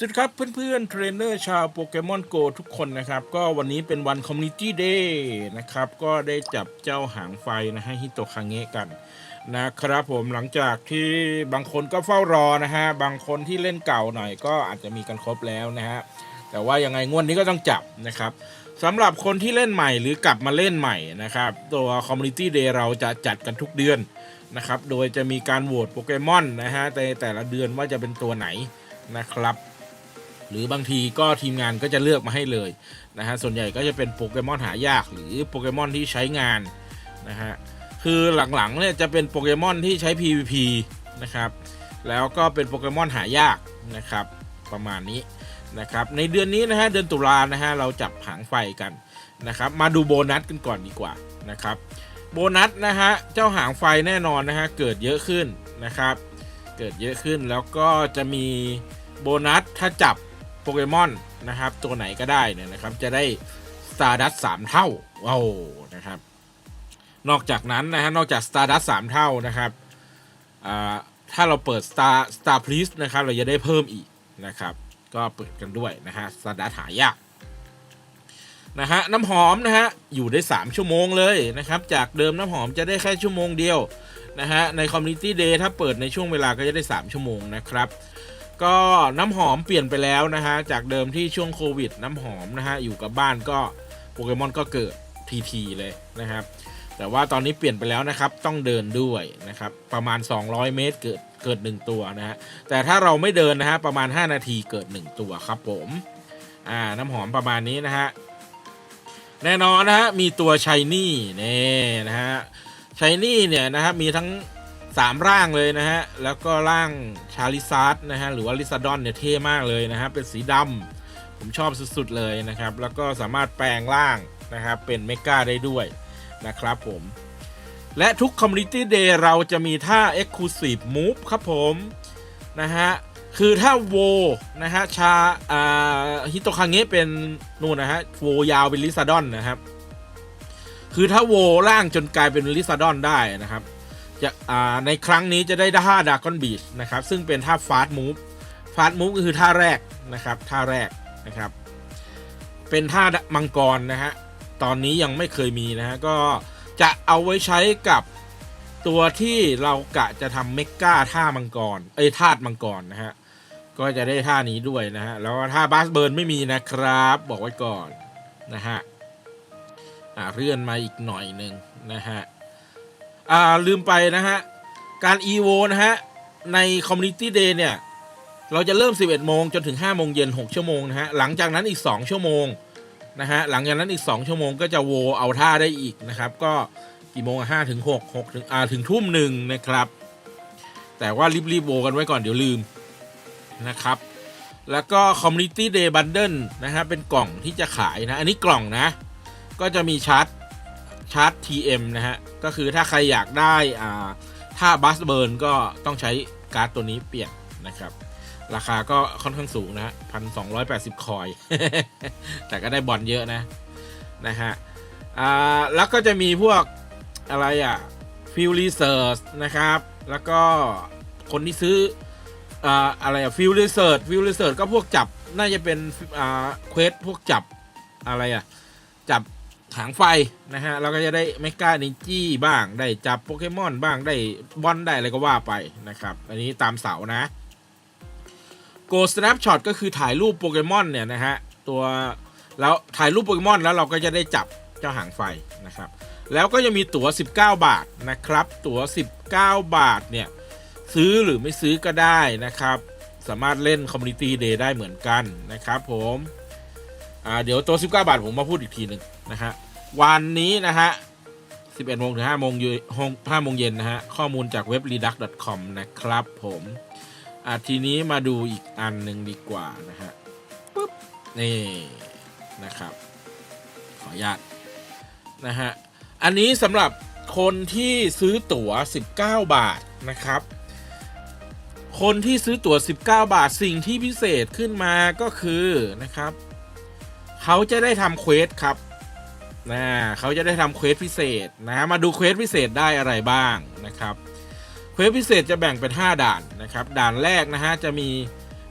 สวัสดีครับเพื่อนๆเทรนเนอร์ชาวโปเกมอนโกทุกคนนะครับ ก็วันนี้เป็นวันคอมมูนิตี้เดย์นะครับ ก็ได้จับเจ้าหางไฟนะฮะฮิโตคังเงะกันนะครับผมหลังจากที่บางคนก็เฝ้ารอนะฮะ บางคนที่เล่นเก่าหน่อยก็อาจจะมีกันครบแล้วนะฮะ แต่ว่ายังไงงวดนี้ก็ต้องจับนะครับสำหรับคนที่เล่นใหม่หรือกลับมาเล่นใหม่นะครับ ตัวคอมมูนิตี้เดย์เราจะจัดกันทุกเดือนนะครับ โดยจะมีการโหวตโปเกมอนนะฮะในแต่ละเดือนว่าจะเป็นตัวไหนนะครับ หรือบางทีก็ทีมงานก็จะเลือกมาให้เลยนะฮะส่วนใหญ่ก็จะเป็นโปเกมอนหายากหรือโปเกมอนที่ใช้งานนะฮะคือหลังๆเนี่ยจะเป็นโปเกมอนที่ใช้ PVP นะครับแล้วก็เป็นโปเกมอนหายากนะครับประมาณนี้นะครับในเดือนนี้นะฮะเดือนตุลานะฮะเราจับหางไฟกันนะครับมาดูโบนัสกันก่อนดีกว่านะครับโบนัสนะฮะเจ้าหางไฟแน่นอนนะฮะเกิดเยอะขึ้นนะครับเกิดเยอะขึ้นแล้วก็จะมีโบนัสถ้าจับ เกมอนนะครับ ตัวไหนก็ได้เนี่ยนะครับ จะได้ Stardust 3เท่าว้าวนะครับ นอกจากนั้นนะฮะนอกจาก Stardust 3เท่านะครับถ้าเราเปิด Star Star Please นะครับ เราจะได้เพิ่มอีกนะครับ ก็เปิดกันด้วยนะฮะ Stardust หายากนะฮะน้ำหอมนะฮะอยู่ได้ 3 ชั่วโมงเลยนะครับ จากเดิมน้ำหอมจะได้แค่ชั่วโมงเดียวนะฮะใน Community Day ถ้าเปิดในช่วงเวลาก็จะได้ 3 ชั่วโมงนะครับ ก็น้ำหอมเปลี่ยนไปแล้วนะฮะจากเดิมที่ช่วงโควิด น้ำหอมนะฮะอยู่กับบ้านก็โปเกมอนก็เกิดทีทีเลยนะครับ แต่ว่าตอนนี้เปลี่ยนไปแล้วนะครับต้องเดินด้วยนะครับประมาณ 200 เมตรเกิดเกิด 1 ตัวนะฮะแต่ถ้าเราไม่เดินนะฮะประมาณ 5 นาทีเกิด 1 ตัวครับผมอ่าน้ำหอมประมาณนี้นะฮะแน่นอนนะฮะมีตัวชายนี่นี่นะฮะชายนี่เนี่ยนะฮะมีทั้ง 3 ร่างเลยนะฮะ แล้วก็ร่างชาลิซาร์ดนะฮะ หรือว่าลิซาดอนเนี่ยเท่มากเลยนะฮะ เป็นสีดำผมชอบสุดๆเลยนะครับ แล้วก็สามารถแปลงร่างนะครับ เป็นเมกาได้ด้วยนะครับผม และทุก Community Day เราจะมีท่า Exclusive Move ครับผม นะฮะ คือถ้าโวนะฮะ ชาอ่าฮิโตคังเงะเป็นนู่นนะฮะ โวยาวเป็นลิซาดอนนะครับ คือถ้าโวร่างจนกลายเป็นลิซาดอนได้นะครับ จะอ่าในครั้งนี้จะได้ท่าดากอนบีชนะครับ ซึ่งเป็นท่าฟาสต์มูฟฟาสต์มูฟก็คือท่าแรกนะครับ ท่าแรกนะครับ เป็นท่ามังกรนะฮะ ตอนนี้ยังไม่เคยมีนะฮะ ก็จะเอาไว้ใช้กับตัวที่เรากะจะทำเมกาท่ามังกร เอ้ยธาตุมังกรนะฮะ ก็จะได้ท่านี้ด้วยนะฮะ แล้วท่าบาสเบิร์นไม่มีนะครับ บอกไว้ก่อนนะฮะอ่าเลื่อนมาอีกหน่อยหนึ่งนะฮะ อ่าลืมไปนะฮะ การ EVO นะฮะ ใน Community Day เนี่ย เราจะเริ่ม 11 โมงจนถึง 5 โมงเย็น 6 ชั่วโมงนะฮะ หลังจากนั้นอีก 2 ชั่วโมงนะฮะ หลังจากนั้นอีก 2 ชั่วโมงก็จะโวเอาท่าได้อีกนะครับ ก็กี่โมงห้าถึงหกหกถึงอ่าถึงทุ่มหนึ่งนะครับ แต่ว่ารีบๆโวกันไว้ก่อนเดี๋ยวลืมนะครับ แล้วก็ Community Day Bundle นะฮะ เป็นกล่องที่จะขายนะ อันนี้กล่องนะ ก็จะมีชาร์จ ชาร์จ TM นะฮะ ก็คือถ้าใครอยากได้อ่าถ้าบัสเบิร์นก็ต้องใช้การ์ดตัวนี้เปลี่ยนนะครับ ราคาก็ค่อนข้างสูงนะฮะพันสองร้อยแปดสิบคอย แต่ก็ได้บอลเยอะนะ นะฮะอ่าแล้วก็จะมีพวกอะไรอะฟิลรีเซิร์ชนะครับ แล้วก็คนที่ซื้ออ่าอะไรอะฟิลรีเซิร์ชฟิลรีเซิร์ชก็พวกจับน่าจะเป็นอ่าเควสพวกจับอะไรอะจับ หางไฟนะฮะเราก็จะได้เมกานิจี้บ้างได้จับโปเกมอนบ้างได้บอลได้อะไรก็ว่าไปนะครับ อันนี้ตามเสานะ Go Snapshot ก็คือถ่ายรูปโปเกมอนเนี่ยนะฮะตัวแล้วถ่ายรูปโปเกมอนแล้วเราก็จะได้จับเจ้าหางไฟนะครับ แล้วก็จะมีตั๋ว 19 บาทนะครับ ตั๋ว 19 บาทเนี่ยซื้อหรือไม่ซื้อก็ได้นะครับ สามารถเล่น Community Day ได้เหมือนกันนะครับผม อ่าเดี๋ยวตัว 19 บาทผมมาพูดอีกทีหนึ่งนะฮะวันนี้นะฮะ11โมงถึง5โมงเย็น5โมงเย็นนะฮะข้อมูลจากเว็บ reduct.com นะครับผมอ่าทีนี้มาดูอีกอันหนึ่งดีกว่านะฮะปุ๊บนี่นะครับ ขออนุญาตนะฮะอันนี้สำหรับคนที่ซื้อตั๋ว 19 บาทนะครับ คนที่ซื้อตั๋ว 19 บาทสิ่งที่พิเศษขึ้นมาก็คือนะครับ เขาจะได้ทำเควสครับนะเขาจะได้ทำเควสพิเศษนะมาดูเควสพิเศษได้อะไรบ้างนะครับเควสพิเศษจะแบ่งเป็น 5 ด่านนะครับ ด่านแรกนะฮะจะมี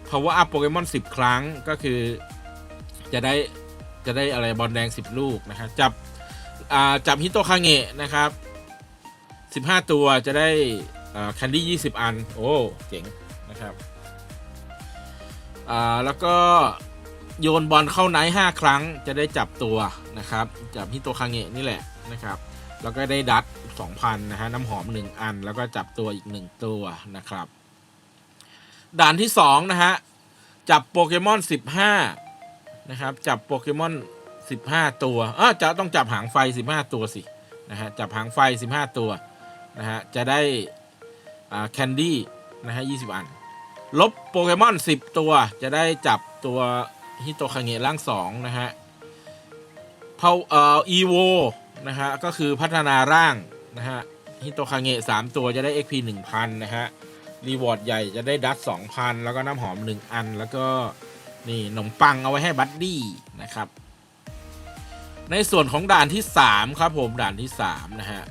power up โปเกมอน10 ครั้งก็คือจะได้จะได้อะไรบอลแดง 10 ลูกนะครับจับจับฮิโตคาเงะนะครับ 15 ตัวจะได้แคนดี้ 20 อัน โอ้ เจ๋งนะครับอ่าแล้วก็ โยนบอลเข้าไนท์5ครั้งจะได้จับตัวนะครับ จับฮิโตคางเงะนี่แหละนะครับ แล้วก็ได้ดัต2,000นะฮะน้ำหอม 1 อัน แล้วก็จับตัวอีก 1 ตัวนะครับ ด่านที่ 2 นะฮะ จับโปเกมอน 15 นะครับ จับโปเกมอน 15 ตัวเออจะต้องจับหางไฟ 15 ตัวสินะฮะจับหางไฟ 15 ตัวนะฮะจะได้อ่าแคนดี้นะฮะ20 อัน ลบโปเกมอน 10 ตัวจะได้จับตัว ฮิโตคาเงะร่าง2นะฮะเพาเอ่ออีโวนะฮะก็คือพัฒนาร่างนะฮะฮิโตคาเงะ3ตัวจะได้ XP 1,000 นะฮะ รีวอร์ดใหญ่จะได้ดัต2,000 แล้วก็น้ำหอม 1 อัน แล้วก็ นี่ขนมปังเอาไว้ให้บัดดี้นะครับ ในส่วนของด่านที่ 3 ครับผมด่านที่ 3 นะฮะ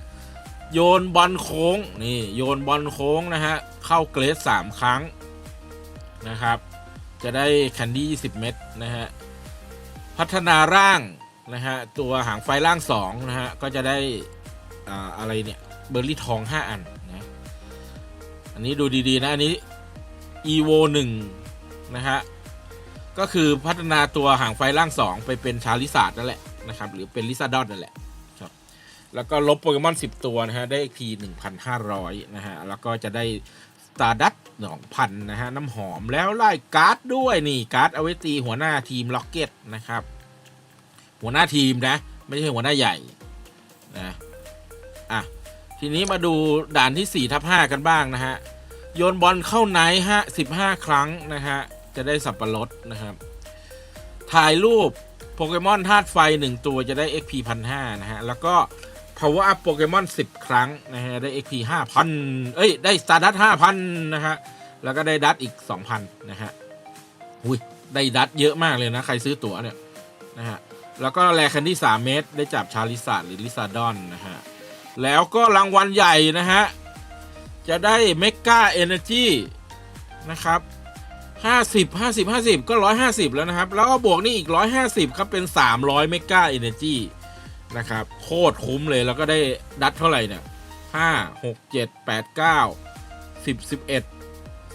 โยนบอลโค้ง นี่ โยนบอลโค้ง นะฮะ เข้าเกรด3 ครั้งนะครับ จะได้แคนดี้ 20 เม็ดนะฮะ พัฒนาร่างนะฮะ ตัวหางไฟร่าง2นะฮะ ก็จะได้อ่าอะไรเนี่ย เบอร์รี่ทอง 5 อันนะอันนี้ดูดี ๆ นะ อันนี้ evo 1นะฮะ ก็คือพัฒนาตัวหางไฟร่าง 2 ไปเป็นชาลิซาร์ดนั่นแหละนะครับ หรือเป็นลิซาดอนนั่นแหละครับ แล้วก็ลบโปเกมอน 10 ตัวนะฮะ ได้ XP 1,500 นะฮะ แล้วก็จะได้สตาร์ดัต 2,000 นะฮะ น้ำหอมแล้วไล่การ์ดด้วยนี่การ์ดเอาไว้ตีหัวหน้าทีมล็อกเก็ตนะครับ หัวหน้าทีมนะ ไม่ใช่หัวหน้าใหญ่นะอะทีนี้มาดูด่านที่4ทับ5กันบ้างนะฮะ โยนบอลเข้าไนท์ฮะ15 ครั้งนะฮะ จะได้สับปะรดนะครับ ถ่ายรูปโปเกมอนธาตุไฟ 1 ตัวจะได้ XP 1,500นะฮะ แล้วก็ power up โปเกมอน10 ครั้งนะฮะได้ XP 5,000 เอ้ย ได้ s t a r d u s t 5,000 นะฮะ แล้วก็ได้ดัตอีก 2,000 นะฮะอุ้ย ได้ดัตเยอะมากเลยนะ ใครซื้อตั๋วเนี่ย นะฮะ แล้วก็แลคันที่3เมตร ได้จับชาลิซาหรือลิซาดอนนะฮะ แล้วก็รางวัลใหญ่นะฮะ จะได้เมกาเอเนจีนะครับ50 50 50 ก็ 150 แล้วนะครับ แล้วก็บวกนี่อีก 150 ครับ เป็น 300 เมกาเอเนจี นะครับ โคตรคุ้มเลยแล้วก็ได้ดัตเท่าไหร่เนี่ย5 6 7 8 9 10 11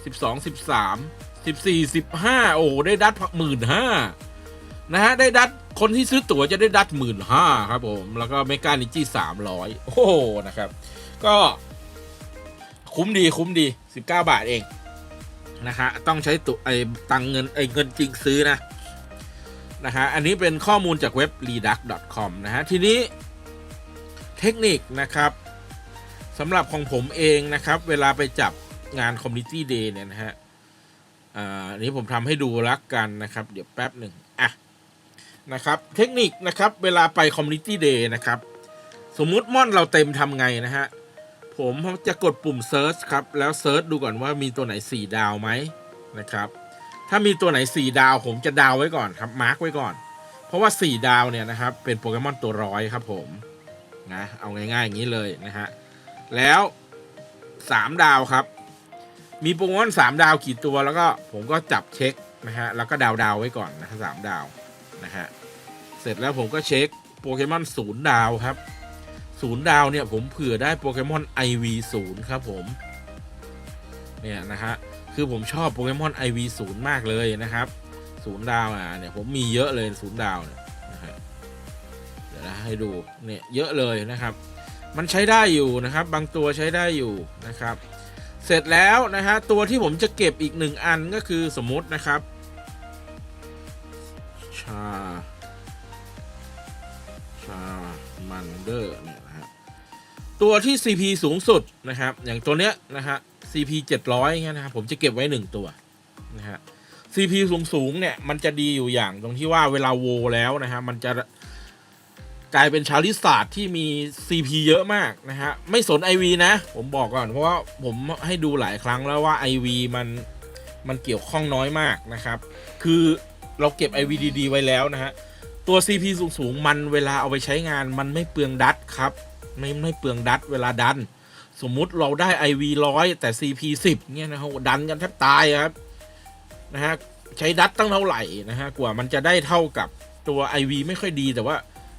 12 13 14 15โอ้โหได้ดัตหมื่นห้านะฮะ ได้ดัตคนที่ซื้อตั๋วจะได้ดัตหมื่นห้าครับผม แล้วก็เมกานิจี้สามร้อยโอ้โหนะครับ ก็คุ้มดีคุ้มดี 19 บาทเอง นะฮะต้องใช้ตุไอ้ตังเงินไอ้เงินจริงซื้อนะ นะฮะ อันนี้เป็นข้อมูลจากเว็บ reduc.com นะฮะ ทีนี้เทคนิคนะครับสำหรับของผมเองนะครับ เวลาไปจับงาน Community Day เนี่ยนะฮะอันนี้ผมทำให้ดูลักกันนะครับ เดี๋ยวแป๊บหนึ่งอะนะครับ เทคนิคนะครับเวลาไป Community Day นะครับ สมมุติม่อนเราเต็มทำไงนะฮะ ผมจะกดปุ่ม Search ครับ แล้วเซิร์ชดูก่อนว่ามีตัวไหน 4 ดาวไหมนะครับ ถ้ามีตัวไหน 4 ดาวผมจะดาวไว้ก่อนครับมาร์กไว้ก่อน เพราะว่า 4 ดาวเนี่ยนะครับเป็นโปเกมอนตัวร้อยครับผมนะเอาง่ายๆอย่างนี้เลยนะฮะแล้ว 3 ดาวครับ มีโปเกมอน3ดาวกี่ตัวแล้วก็ผมก็จับเช็คนะฮะแล้วก็ดาวดาวไว้ก่อนนะสามดาวนะฮะเสร็จแล้วผมก็เช็คโปเกมอนศูนย์ดาวครับศูนย์ดาวเนี่ยผมเผื่อได้โปเกมอน IV ศูนย์ครับผมเนี่ยนะฮะ คือผมชอบโปเกมอน IV ศูนย์มากเลยนะครับศูนย์ดาวอะเนี่ยผมมีเยอะเลยศูนย์ดาวเนี่ยนะฮะเดี๋ยวนะให้ดูเนี่ยเยอะเลยนะครับ มันใช้ได้อยู่นะครับ บางตัวใช้ได้อยู่นะครับ เสร็จแล้วนะฮะตัวที่ผมจะเก็บอีกหนึ่งอันก็คือสมมตินะครับชาชามันเดอร์เนี่ยนะฮะตัวที่ CP สูงสุดนะครับ อย่างตัวเนี้ยนะฮะ CP 700เงี้ยนะครับผมจะเก็บไว้หนึ่งตัวนะฮะ CP สูงสูงๆเนี่ย มันจะดีอยู่อย่างตรงที่ว่าเวลาโวแล้วนะฮะ มันจะกลายเป็นชาลิสตาดที่มี CP เยอะมากนะฮะ ไม่สน IV นะ ผมบอกก่อน เพราะว่าผมให้ดูหลายครั้งแล้วว่า IV มันมันเกี่ยวข้องน้อยมากนะครับ คือเราเก็บ IVDD ไว้แล้วนะฮะ ตัว CP สูงสูงๆมันเวลาเอาไปใช้งาน มันไม่เปลืองดัตครับ ไม่ไม่เปลืองดัตเวลาดัน สมมุติเราได้ IV ร้อยแต่ CP 10เนี่ยนะครับดันกันแทบตายครับนะฮะใช้ดัตตั้งเท่าไหร่นะฮะกว่ามันจะได้เท่ากับตัว IV ไม่ค่อยดีแต่ว่า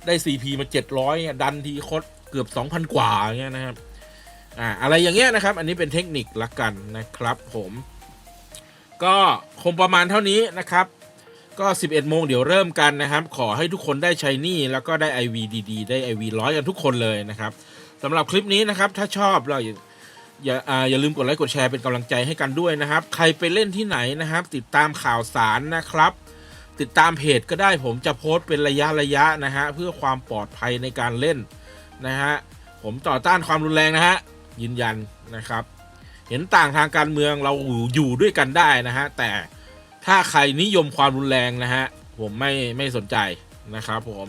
ได้ CP มา 700อะดันทีคตรเกือบ 2,000 กว่าเงี้ยนะครับอ่าอะไรอย่างเงี้ยนะครับ อันนี้เป็นเทคนิคละกันนะครับผม ก็คงประมาณเท่านี้นะครับ ก็ 11 โมงเดี๋ยวเริ่มกันนะครับ ขอให้ทุกคนได้ใช้นี่แล้วก็ได้ IV ดีๆ ได้ IV ร้อยกันทุกคนเลยนะครับ สำหรับคลิปนี้นะครับ ถ้าชอบเราอย่าอย่าอ่าอย่าลืมกดไลค์กดแชร์เป็นกำลังใจให้กันด้วยนะครับ ใครไปเล่นที่ไหนนะครับ ติดตามข่าวสารนะครับ ติดตามเพจก็ได้ผมจะโพสต์เป็นระยะระยะนะฮะเพื่อความปลอดภัยในการเล่นนะฮะผมต่อต้านความรุนแรงนะฮะยืนยันนะครับ เห็นต่างทางการเมืองเราอยู่ด้วยกันได้นะฮะแต่ถ้าใครนิยมความรุนแรงนะฮะผมไม่ไม่สนใจนะครับผม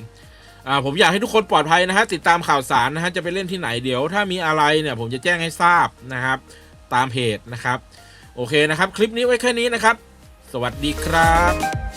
อ่าผมอยากให้ทุกคนปลอดภัยนะฮะติดตามข่าวสารนะฮะจะไปเล่นที่ไหนเดี๋ยว ถ้ามีอะไรเนี่ยผมจะแจ้งให้ทราบนะครับ ตามเพจนะครับ โอเคนะครับ คลิปนี้ไว้แค่นี้นะครับ สวัสดีครับ